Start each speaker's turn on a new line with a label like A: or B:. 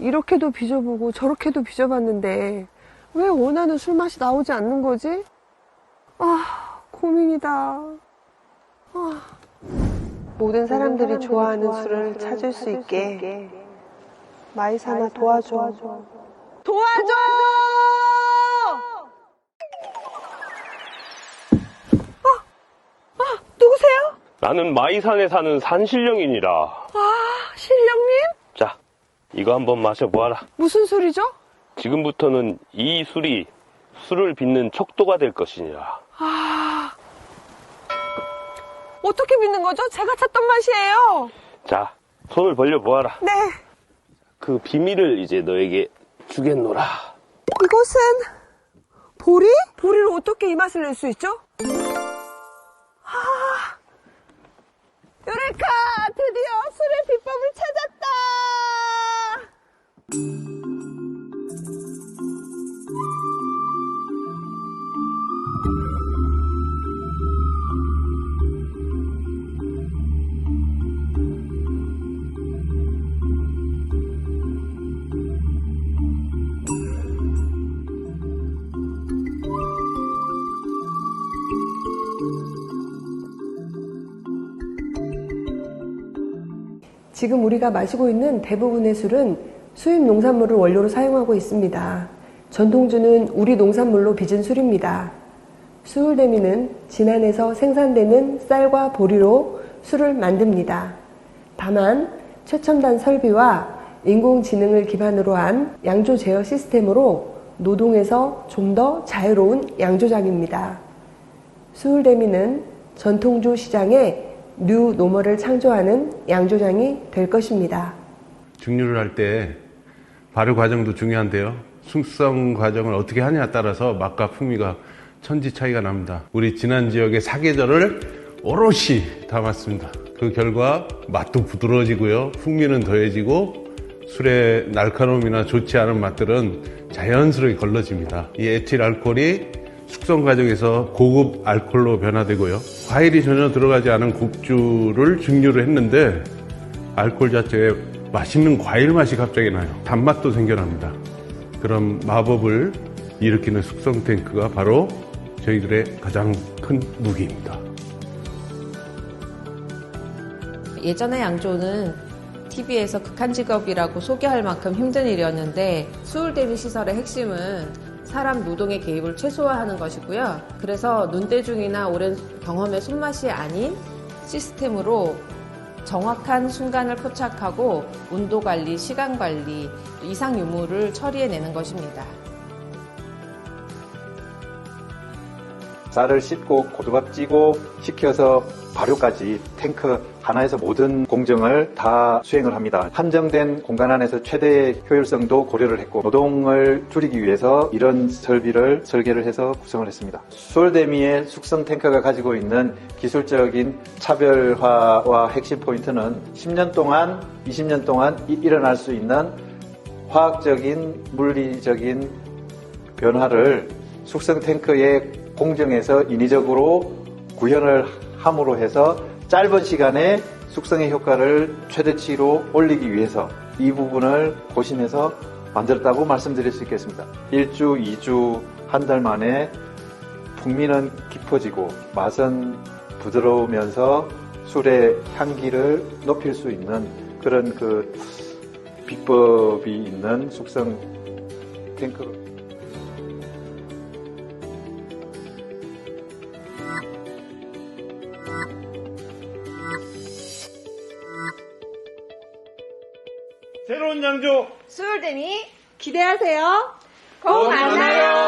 A: 이렇게도 빚어보고 저렇게도 빚어봤는데 왜 원하는 술 맛이 나오지 않는 거지? 아, 고민이다. 아. 모든 사람들이 좋아하는 술을 찾을 수 있게 마이사나 도와줘. 도와줘! 아, 아, 누구세요?
B: 나는 마이산에 사는 산신령이니라.
A: 아, 신령님?
B: 자, 이거 한번 마셔보아라.
A: 무슨 술이죠?
B: 지금부터는 이 술이 술을 빚는 척도가 될 것이니라.
A: 아, 어떻게 믿는 거죠? 제가 찾던 맛이에요.
B: 자, 손을 벌려 보아라.
A: 네,
B: 그 비밀을 이제 너에게 주겠노라.
A: 이것은 보리? 보리를 어떻게 이 맛을 낼 수 있죠? 지금 우리가 마시고 있는 대부분의 술은 수입 농산물을 원료로 사용하고 있습니다. 전통주는 우리 농산물로 빚은 술입니다. 수울대미는 진안에서 생산되는 쌀과 보리로 술을 만듭니다. 다만 최첨단 설비와 인공지능을 기반으로 한 양조 제어 시스템으로 노동에서 좀 더 자유로운 양조장입니다. 수울대미는 전통주 시장에 뉴 노멀을 창조하는 양조장이 될 것입니다.
C: 증류를 할 때 발효 과정도 중요한데요. 숙성 과정을 어떻게 하냐에 따라서 맛과 풍미가 천지 차이가 납니다. 우리 진안 지역의 사계절을 오롯이 담았습니다. 그 결과 맛도 부드러워지고요. 풍미는 더해지고 술의 날카로움이나 좋지 않은 맛들은 자연스럽게 걸러집니다. 이 에틸 알코올이 숙성 과정에서 고급 알코올로 변화되고요. 과일이 전혀 들어가지 않은 국주를 증류를 했는데 알코올 자체에 맛있는 과일 맛이 갑자기 나요. 단맛도 생겨납니다. 그런 마법을 일으키는 숙성 탱크가 바로 저희들의 가장 큰 무기입니다.
D: 예전의 양조는 TV에서 극한 직업이라고 소개할 만큼 힘든 일이었는데 수울 대비 시설의 핵심은 사람 노동의 개입을 최소화하는 것이고요. 그래서 눈대중이나 오랜 경험의 손맛이 아닌 시스템으로 정확한 순간을 포착하고 온도 관리, 시간 관리, 이상 유무를 처리해내는 것입니다.
E: 쌀을 씻고 고두밥 찌고 식혀서 발효까지 탱크 하나에서 모든 공정을 다 수행을 합니다. 한정된 공간 안에서 최대의 효율성도 고려를 했고 노동을 줄이기 위해서 이런 설비를 설계를 해서 구성을 했습니다. 수월대미의 숙성 탱크가 가지고 있는 기술적인 차별화와 핵심 포인트는 10년 동안, 20년 동안 이- 일어날 수 있는 화학적인, 물리적인 변화를 숙성 탱크의 공정에서 인위적으로 구현을 함으로 해서 짧은 시간에 숙성의 효과를 최대치로 올리기 위해서 이 부분을 고심해서 만들었다고 말씀드릴 수 있겠습니다. 1주, 2주, 한 달 만에 풍미는 깊어지고 맛은 부드러우면서 술의 향기를 높일 수 있는 그런 그 비법이 있는 숙성 탱크
B: 새로운 양조
F: 수울대니 기대하세요.
B: 꼭 만나요.